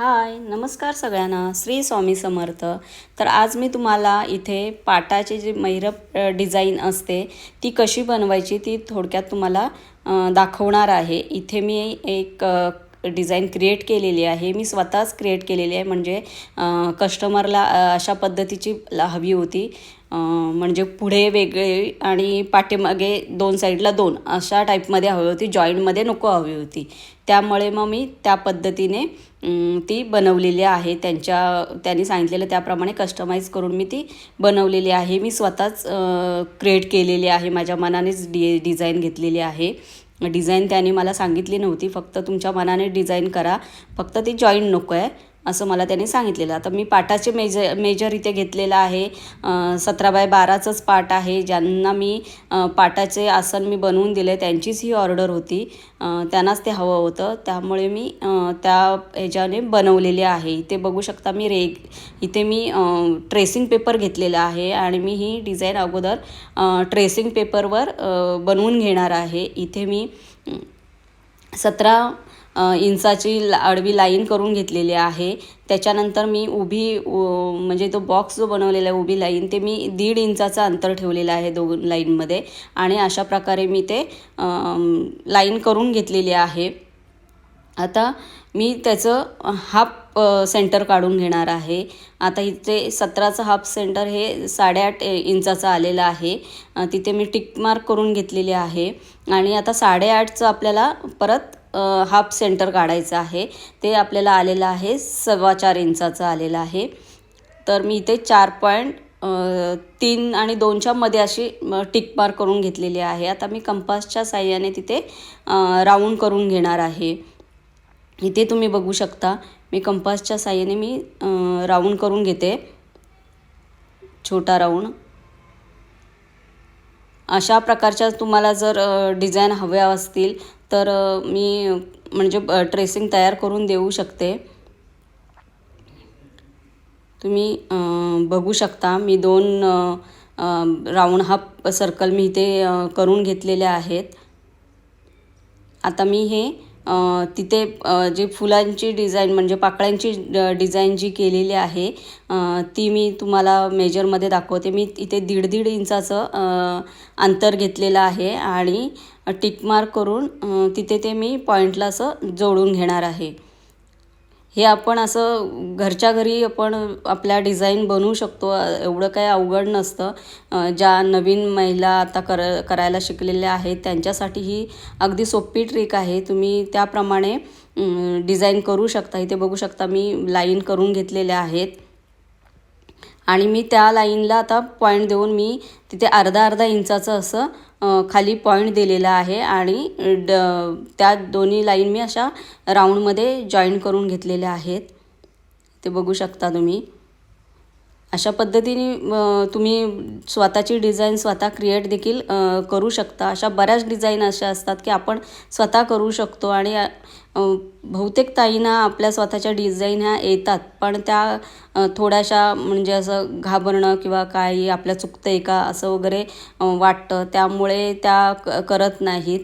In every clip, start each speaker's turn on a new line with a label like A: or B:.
A: हाय नमस्कार सगळ्यांना. श्री स्वामी समर्थ. तर आज मी तुम्हाला इथे पाटाची जी मैरप डिझाईन असते ती कशी बनवायची ती थोडक्यात तुम्हाला दाखवणार आहे. इथे मी एक डिझाईन क्रिएट केलेली आहे. मी स्वतःच क्रिएट केलेली आहे. म्हणजे कस्टमरला अशा पद्धतीची ला हवी होती. म्हणजे पुढे वेगळे आणि पाठीमागे दोन साईडला दोन अशा टाईपमध्ये हवी होती. जॉईंटमध्ये नको हवी होती. त्यामुळे मग मी त्या पद्धतीने ती बनवलेली आहे. त्यांच्या त्यांनी सांगितलेलं त्याप्रमाणे कस्टमाइज करून मी ती बनवलेली आहे. मी स्वतःच क्रिएट केलेली आहे. माझ्या मनानेच डि डिझाईन घेतलेली आहे. डिझाईन त्यांनी मला सांगितली नव्हती. फक्त तुमच्या मनाने डिझाईन करा. फक्त ती जॉईंट नको आहे असं मला त्याने सांगितलेलं. आता मी पाटाचे मेजर मेजर इथे घेतलेलं आहे. सतरा बाय बाराचंच पाट आहे. ज्यांना मी पाटाचे आसन मी बनवून दिले त्यांचीच ही ऑर्डर होती. त्यांनाच ते हवं होतं. त्यामुळे मी त्या ह्याच्याने बनवलेले आहे. इथे बघू शकता मी रेग इथे मी ट्रेसिंग पेपर घेतलेला आहे आणि मी ही डिझाईन अगोदर ट्रेसिंग पेपरवर बनवून घेणार आहे. इथे मी सतरा इंचाची ला- आडवी लाईन करून घेतलेली आहे. त्याच्यानंतर मी उभी उ- म्हणजे तो बॉक्स जो बनवलेला आहे उभी लाईन ते मी दीड इंचाचं अंतर ठेवलेलं आहे दोन लाईनमध्ये. आणि अशा प्रकारे मी ते लाईन करून घेतलेली आहे. आता मी त्याचं हाफ सेंटर काढून घेणार आहे. आता इथे सतराचं हाफ सेंटर हे साडेआठ इंचाचं आलेलं आहे. तिथे मी टिक मार्क करून घेतलेली आहे. आणि आता साडेआठचं आपल्याला परत हाफ सेंटर काढायचं आहे. ते आपल्याला आलेलं आहे सव्वा चार इंचाचं आलेलं आहे. तर मी इथे चार पॉईंट तीन आणि दोनच्या मध्ये अशी टिक मार्क करून घेतलेली आहे. आता मी कंपासच्या साह्याने तिथे राऊंड करून घेणार आहे. इथे तुम्ही बघू शकता. मी कंपासच्या साह्याने मी राऊंड करून घेते. छोटा राऊंड. अशा प्रकारच्या तुम्हाला जर डिझाईन हव्या असतील तर मी म्हणजे ट्रेसिंग तयार करून देऊ शकते. तुम्ही बघू शकता मी दोन राऊंड हाफ सर्कल मी इथे करून घेतलेले आहेत. आता मी हे तिथे जे फुलांची डिझाईन म्हणजे पाकळ्यांची डिझाईन जी केलेली आहे ती मी तुम्हाला मेजरमध्ये दाखवते. मी इथे दीड दीड इंचाचं अंतर घेतलेलं आहे आणि टिक मार्क करून तिथे ते मी पॉईंटला असं जोडून घेणार आहे. हे आपण असं घरच्या घरी आपण आपल्या डिझाईन बनवू शकतो. एवढं काही अवघड नसतं. ज्या नवीन महिला आता कर करायला शिकलेल्या आहेत त्यांच्यासाठी ही अगदी सोपी ट्रिक आहे. तुम्ही त्याप्रमाणे डिझाईन करू शकता. इथे बघू शकता मी लाईन करून घेतलेल्या आहेत. आणि मी त्या लाईनला आता पॉईंट देऊन मी तिथे अर्धा अर्धा इंचाचं असं खाली पॉईंट दिलेला आहे आणि ड त्या दोन्ही लाईन मी अशा राऊंडमध्ये जॉईन करून घेतलेल्या आहेत. ते बघू शकता तुम्ही. अशा पद्धतीने तुम्ही स्वतःची डिझाईन स्वतः क्रिएट देखील करू शकता. अशा बऱ्याच डिझाईन अशा असतात की आपण स्वतः करू शकतो आणि बहुतेक ताईंना आपल्या स्वतःच्या डिझाईन ह्या येतात पण त्या थोड्याशा म्हणजे असं घाबरणं किंवा काही आपल्या चुकतं आहे का असं वगैरे वाटतं. त्यामुळे त्या क करत नाहीत.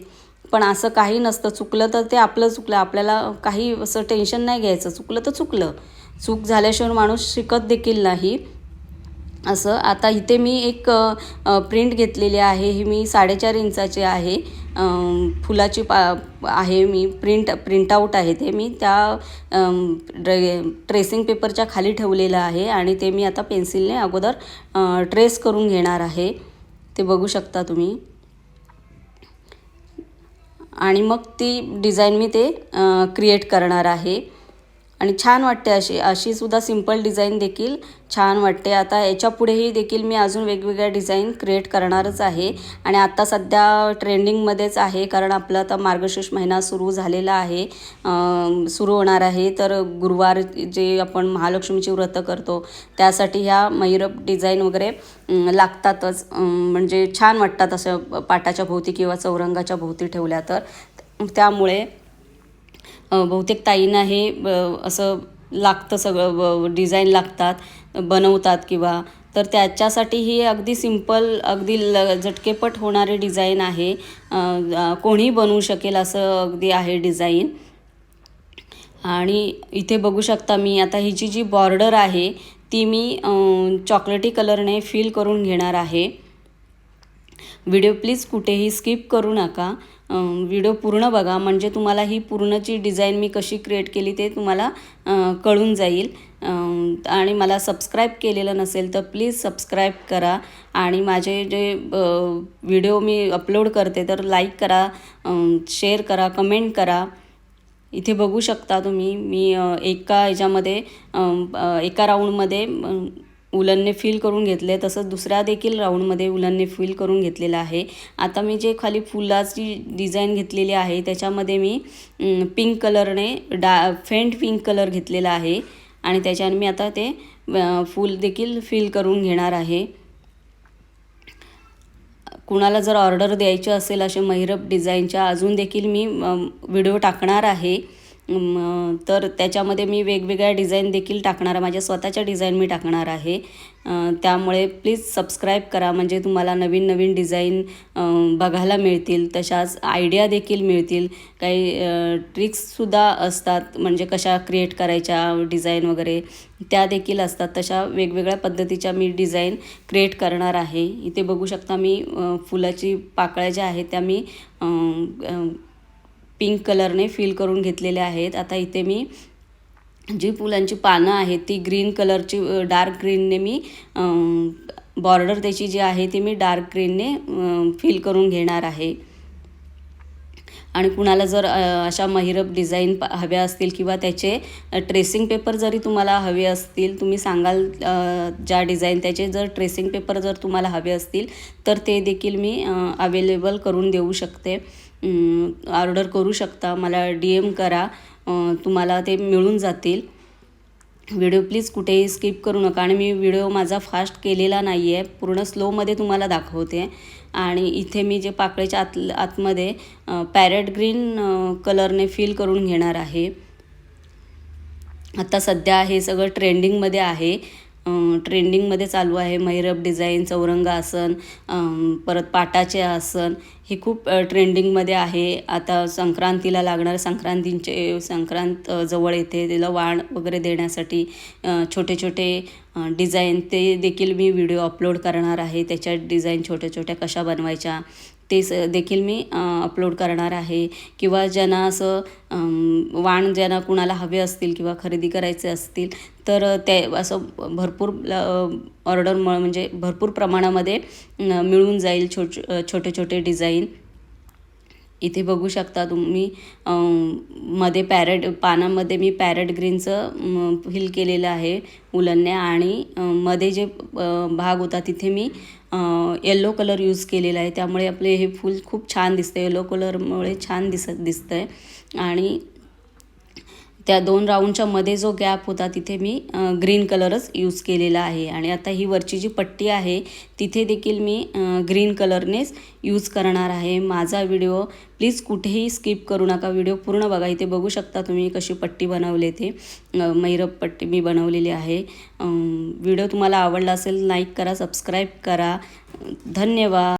A: पण असं काही नसतं. चुकलं तर ते आपलं चुकलं. आपल्याला काही असं टेन्शन नाही घ्यायचं. चुकलं तर चुकलं. चूक झाल्याशिवाय माणूस शिकत देखील नाही. असं. आता इथे मी एक प्रिंट घेतलेली आहे. ही मी साडेचार इंचाची आहे. फुलाची पा आहे मी. प्रिंट प्रिंटआउट आहे ते. मी त्या ड्रे ट्रेसिंग पेपरच्या खाली ठेवलेलं आहे आणि ते मी आता पेन्सिलने अगोदर ट्रेस करून घेणार आहे. ते बघू शकता तुम्ही. आणि मग ती डिझाईन मी ते क्रिएट करणार आहे. आणि छान वाटते अशी अशी सुद्धा डिझाईन देखील छान वाटते. आता याच्या पुढेही देखील मी अजून वेगवेगळ्या डिझाईन क्रिएट करणारच आहे. आणि आता सध्या ट्रेंडिंगमध्येच आहे कारण आपला आता मार्गशीर्ष महिना सुरू झालेला आहे. सुरू होणार आहे. तर गुरुवार जे आपण महालक्ष्मीची व्रतं करतो त्यासाठी ह्या मैरप डिझाईन वगैरे लागतातच. म्हणजे छान वाटतात असं पाटाच्या भोवती किंवा चौरंगाच्या भोवती ठेवल्या तर. त्यामुळे बहुतेक ताईंना हे ब असं लागतं सगळं डिझाईन लागतात बनवतात किंवा तर त्याच्यासाठी ही अगदी सिंपल अगदी ल झटकेपट होणारी डिझाईन आहे. कोणी बनवू शकेल असं अगदी आहे डिझाईन. आणि इथे बघू शकता मी आता हिची जी बॉर्डर आहे ती मी चॉकलेटी कलरने फिल करून घेणार आहे. व्हिडिओ प्लीज कुठेही स्किप करू नका. व्हिडिओ पूर्ण बघा. म्हणजे तुम्हाला ही पूर्णची डिझाईन मी कशी क्रिएट केली ते तुम्हाला कळून जाईल. आणि मला सबस्क्राईब केलेलं नसेल तर प्लीज सबस्क्राईब करा. आणि माझे जे व्हिडिओ मी अपलोड करते तर लाईक करा शेअर करा कमेंट करा. इथे बघू शकता तुम्ही. मी एका ह्याच्यामध्ये एका राऊंडमध्ये उलनने फील करून घेतले तसंच दुसऱ्या देखील राऊंडमध्ये उलनने फील करून घेतलेलं आहे. आता मी जे खाली फुलाची डिझाईन घेतलेली आहे त्याच्यामध्ये मी पिंक कलरने डा फेंट पिंक कलर घेतलेला आहे. आणि त्याच्याने मी आता ते फूल देखील फील करून घेणार आहे. कुणाला जर ऑर्डर द्यायची असेल असे मैरप डिझाईनच्या अजून देखील मी व्हिडिओ टाकणार आहे. तर त्याच्यामध्ये मी वेगवेगळ्या डिझाईन देखील टाकणार आहे. माझ्या स्वतःच्या डिझाईन मी टाकणार आहे. त्यामुळे प्लीज सबस्क्राईब करा. म्हणजे तुम्हाला नवीन नवीन डिझाईन बघायला मिळतील. तशाच आयडिया देखील मिळतील. काही ट्रिक्ससुद्धा असतात. म्हणजे कशा क्रिएट करायच्या डिझाईन वगैरे त्या देखील असतात. तशा वेगवेगळ्या पद्धतीच्या मी डिझाईन क्रिएट करणार आहे. इथे बघू शकता मी फुलाची पाकळ्या ज्या आहेत त्या मी पिंक कलरने फिल करून घेतलेले आहेत. आता इथे मी जी फुलांची पानं आहेत ती ग्रीन कलरची डार्क ग्रीनने मी बॉर्डर त्याची जी आहे ती मी डार्क ग्रीनने फिल करून घेणार आहे. आणि कुणाला जर अशा महिरप डिझाईन प हव्या असतील किंवा त्याचे ट्रेसिंग पेपर जरी तुम्हाला हवे असतील तुम्ही सांगाल ज्या डिझाईन त्याचे जर ट्रेसिंग पेपर जर तुम्हाला हवे असतील तर ते देखील मी अवेलेबल करून देऊ शकते. ऑर्डर करू शकता. मला डी एम करा. तुम्हाला ते मिळून जातील. व्हिडिओ प्लीज कुठेही स्किप करू नका. आणि मी व्हिडिओ माझा फास्ट केलेला नाही आहे पूर्ण स्लोमध्ये तुम्हाला दाखवते. आणि इथे मी जे पाकळीच्या आत आतमध्ये पॅरेट ग्रीन कलरने फिल करून घेणार आहे. आता सध्या हे सगळं ट्रेंडिंगमध्ये आहे. ट्रेंडिंगमध्ये चालू आहे. मैरप डिझाईन चौरंग आसन परत पाटाचे आसन हे खूप ट्रेंडिंगमध्ये आहे. आता संक्रांतीला लागणारे संक्रांतींचे संक्रांत जवळ येते. त्याला वाण वगैरे देण्यासाठी छोटे छोटे डिझाईन ते देखील मी व्हिडिओ अपलोड करणार आहे. त्याच्या डिझाईन छोट्या छोट्या कशा बनवायच्या ते स देखील मी अपलोड करणार आहे. किंवा ज्यांना असं वाण ज्यांना कुणाला हवे असतील किंवा खरेदी करायचे असतील तर ते असं भरपूर ऑर्डर म म्हणजे भरपूर प्रमाणामध्ये मिळून जाईल छोट छोटे छोटे डिझाईन. इथे बघू शकता तुम्ही मध्ये पॅरेट पानामध्ये मी पॅरेट ग्रीनचं फिल केलेलं आहे उलनने आणि मध्ये जे भाग होता तिथे मी येलो कलर यूज केलेला आहे. त्यामुळे आपले हे फूल खूप छान दिसतं येलो कलरमुळे छान दिसत दिसतं आहे आणि त्या दोन राऊंडच्या मध्ये जो गॅप होता तिथे मी ग्रीन कलरच यूज केलेला आहे. आणि आता ही वरची जी पट्टी आहे तिथे देखील मी ग्रीन कलरनेच यूज करणार आहे माझा व्हिडिओ. प्लीज कुठेही स्किप करू नका व्हिडिओ पूर्ण बघा. इथे बघू शकता तुम्ही कशी पट्टी बनवले ते. अ, मैरप पट्टी मी बनवलेली आहे. व्हिडिओ तुम्हाला आवडला असेल लाईक करा सबस्क्राईब करा. धन्यवाद.